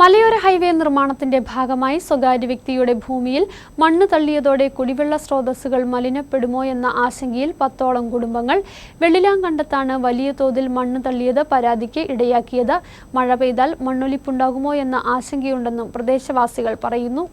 മലയോര ഹൈവേ നിർമ്മാണത്തിന്റെ ഭാഗമായി സ്വകാര്യ വ്യക്തിയുടെ ഭൂമിയിൽ മണ്ണ് തള്ളിയതോടെ കുടിവെള്ള സ്രോതസ്സുകൾ മലിനപ്പെടുമോ എന്ന ആശങ്കയിൽ പത്തോളം കുടുംബങ്ങൾ വെള്ളിലാങ്കണ്ടത്താണ് വലിയ തോതിൽ മണ്ണ് തള്ളിയത് പരാതിക്ക് ഇടയാക്കിയത്. മഴ പെയ്താൽ മണ്ണൊലിപ്പുണ്ടാകുമോ എന്ന ആശങ്കയുണ്ടെന്നും പ്രദേശവാസികൾ പറയുന്നു.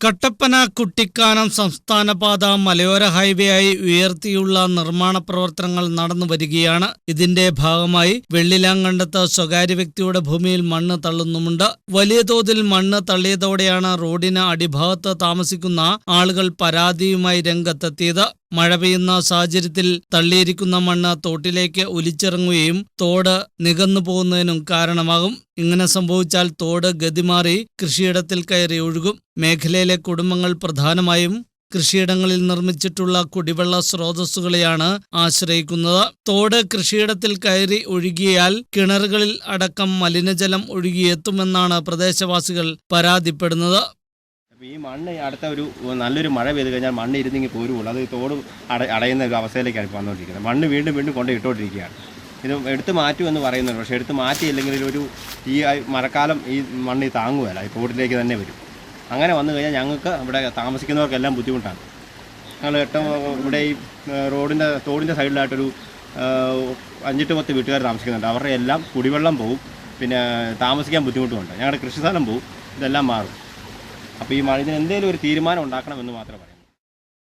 കട്ടപ്പന കുട്ടിക്കാനം സംസ്ഥാന പാത മലയോര ആയി ഉയർത്തിയുള്ള നിർമ്മാണ പ്രവർത്തനങ്ങൾ നടന്നു വരികയാണ്. ഇതിന്റെ ഭാഗമായി വെള്ളിലാങ്കണ്ടത്ത് സ്വകാര്യ വ്യക്തിയുടെ ഭൂമിയിൽ മണ്ണ് തള്ളുന്നുമുണ്ട്. വലിയ തോതിൽ മണ്ണ് തള്ളിയതോടെയാണ് റോഡിന് അടിഭാഗത്ത് താമസിക്കുന്ന ആളുകൾ പരാതിയുമായി രംഗത്തെത്തിയത്. മഴ പെയ്യുന്ന സാഹചര്യത്തിൽ തള്ളിയിരിക്കുന്ന മണ്ണ് തോട്ടിലേക്ക് ഒലിച്ചിറങ്ങുകയും തോട് നികന്നു പോകുന്നതിനും കാരണമാകും. ഇങ്ങനെ സംഭവിച്ചാൽ തോട് ഗതിമാറി കൃഷിയിടത്തിൽ കയറി ഒഴുകും. മേഖലയിലെ കുടുംബങ്ങൾ പ്രധാനമായും കൃഷിയിടങ്ങളിൽ നിർമ്മിച്ചിട്ടുള്ള കുടിവെള്ള സ്രോതസ്സുകളെയാണ് ആശ്രയിക്കുന്നത്. തോട് കൃഷിയിടത്തിൽ കയറി ഒഴുകിയാൽ കിണറുകളിൽ അടക്കം മലിനജലം ഒഴുകിയെത്തുമെന്നാണ് പ്രദേശവാസികൾ പരാതിപ്പെടുന്നത്. അപ്പോൾ ഈ മണ്ണ് അടുത്ത ഒരു നല്ലൊരു മഴ പെയ്ത് കഴിഞ്ഞാൽ മണ്ണ് ഇരുന്നെങ്കിൽ പോരുള്ളൂ അത് തോട് അട അടയുന്ന ഒരു അവസ്ഥയിലേക്കാണ് ഇപ്പോൾ വന്നുകൊണ്ടിരിക്കുന്നത്. മണ്ണ് വീണ്ടും വീണ്ടും കൊണ്ട് ഇട്ടുകൊണ്ടിരിക്കുകയാണ് ഇത് എടുത്ത് മാറ്റുമെന്ന് പറയുന്നുണ്ട്. പക്ഷേ എടുത്ത് മാറ്റിയില്ലെങ്കിൽ ഒരു ഈ മഴക്കാലം ഈ മണ്ണ് താങ്ങുകയല്ല. ഈ തോട്ടിലേക്ക് തന്നെ വരും. അങ്ങനെ വന്നു കഴിഞ്ഞാൽ ഞങ്ങൾക്ക് ഇവിടെ താമസിക്കുന്നവർക്കെല്ലാം ബുദ്ധിമുട്ടാണ്. ഞങ്ങൾ ഏറ്റവും ഇവിടെ ഈ റോഡിന്റെ തോടിന്റെ സൈഡിലായിട്ടൊരു അഞ്ചെട്ട് പത്ത് വീട്ടുകാർ താമസിക്കുന്നുണ്ട്. അവരുടെ എല്ലാം കുടിവെള്ളം പോവും. പിന്നെ താമസിക്കാൻ ബുദ്ധിമുട്ടുമുണ്ട്. ഞങ്ങളുടെ കൃഷിസ്ഥലം പോവും. ഇതെല്ലാം മാറും. അപ്പോൾ ഈ മഴ ഇതിന് എന്തെങ്കിലും ഒരു തീരുമാനം ഉണ്ടാക്കണമെന്ന് മാത്രമേ പറയാം.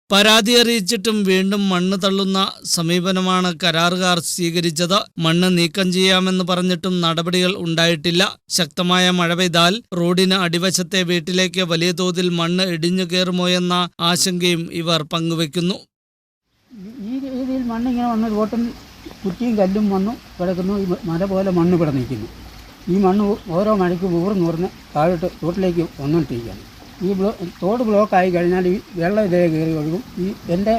പരാതി അറിയിച്ചിട്ടും വീണ്ടും മണ്ണ് തള്ളുന്ന സമീപനമാണ് കരാറുകാർ സ്വീകരിച്ചത്. മണ്ണ് നീക്കം ചെയ്യാമെന്ന് പറഞ്ഞിട്ടും നടപടികൾ ഉണ്ടായിട്ടില്ല. ശക്തമായ മഴ പെയ്താൽ റോഡിന് അടിവശത്തെ വീട്ടിലേക്ക് വലിയ തോതിൽ മണ്ണ് ഇടിഞ്ഞു കയറുമോ എന്ന ആശങ്കയും ഇവർ പങ്കുവെക്കുന്നു. ഈ രീതിയിൽ മണ്ണ് ഇങ്ങനെ വന്ന് റോട്ടും കുറ്റിയും കല്ലും മണ്ണും കിടക്കുന്നു. ഈ മല പോലെ മണ്ണ് ഇവിടെ നിൽക്കുന്നു. ഈ മണ്ണ് ഓരോ മഴയ്ക്കും ഊർന്നൂർന്ന് താഴോട്ട് റോട്ടിലേക്ക് വന്നുകൊണ്ടിരിക്കുകയാണ്. ഈ ബ്ലോ തോട് ബ്ലോക്കായി കഴിഞ്ഞാൽ ഈ വെള്ളം ഇതേ കയറി ഒഴുകും. ഈ എന്റെ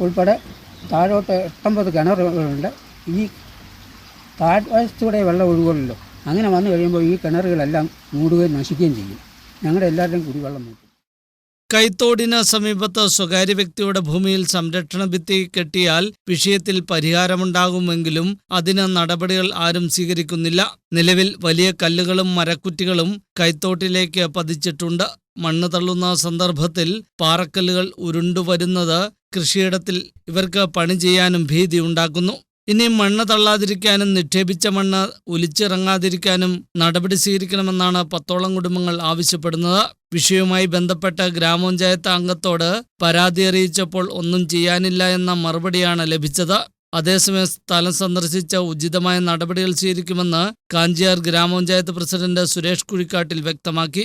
ഉൾപ്പെടെ താഴോട്ട് എട്ടൊമ്പത് കിണറുകളുണ്ട്. ഈ താഴ്വശത്തൂടെ വെള്ളം ഒഴുകുമല്ലോ. അങ്ങനെ വന്നു കഴിയുമ്പോൾ ഈ കിണറുകളെല്ലാം മൂടുകയും നശിക്കുകയും ചെയ്യും. ഞങ്ങളുടെ എല്ലാവരുടെയും കുടിവെള്ളം മൂട്ടും കൈത്തോടിന് സമീപത്ത് സ്വകാര്യ വ്യക്തിയുടെ ഭൂമിയിൽ സംരക്ഷണ ഭിത്തി കെട്ടിയാൽ വിഷയത്തിൽ പരിഹാരമുണ്ടാകുമെങ്കിലും അതിന് നടപടികൾ ആരും സ്വീകരിക്കുന്നില്ല. നിലവിൽ വലിയ കല്ലുകളും മരക്കുറ്റികളും കൈത്തോട്ടിലേക്ക് പതിച്ചിട്ടുണ്ട്. മണ്ണ് തള്ളുന്ന സന്ദർഭത്തിൽ പാറക്കല്ലുകൾ ഉരുണ്ടുവരുന്നത് കൃഷിയിടത്തിൽ ഇവർക്ക് പണി ചെയ്യാനും ഭീതി ഉണ്ടാക്കുന്നു. ഇനി മണ്ണ് തള്ളാതിരിക്കാനും നിക്ഷേപിച്ച മണ്ണ് ഒലിച്ചിറങ്ങാതിരിക്കാനും നടപടി സ്വീകരിക്കണമെന്നാണ് പത്തോളം കുടുംബങ്ങൾ ആവശ്യപ്പെടുന്നത്. വിഷയവുമായി ബന്ധപ്പെട്ട ഗ്രാമപഞ്ചായത്ത് അംഗത്തോട് പരാതി അറിയിച്ചപ്പോൾ ഒന്നും ചെയ്യാനില്ല എന്ന മറുപടിയാണ് ലഭിച്ചത്. അതേസമയം സ്ഥലം സന്ദർശിച്ച ഉചിതമായ നടപടികൾ സ്വീകരിക്കുമെന്ന് കാഞ്ചിയാർ ഗ്രാമപഞ്ചായത്ത് പ്രസിഡന്റ് സുരേഷ് കുഴിക്കാട്ടിൽ വ്യക്തമാക്കി.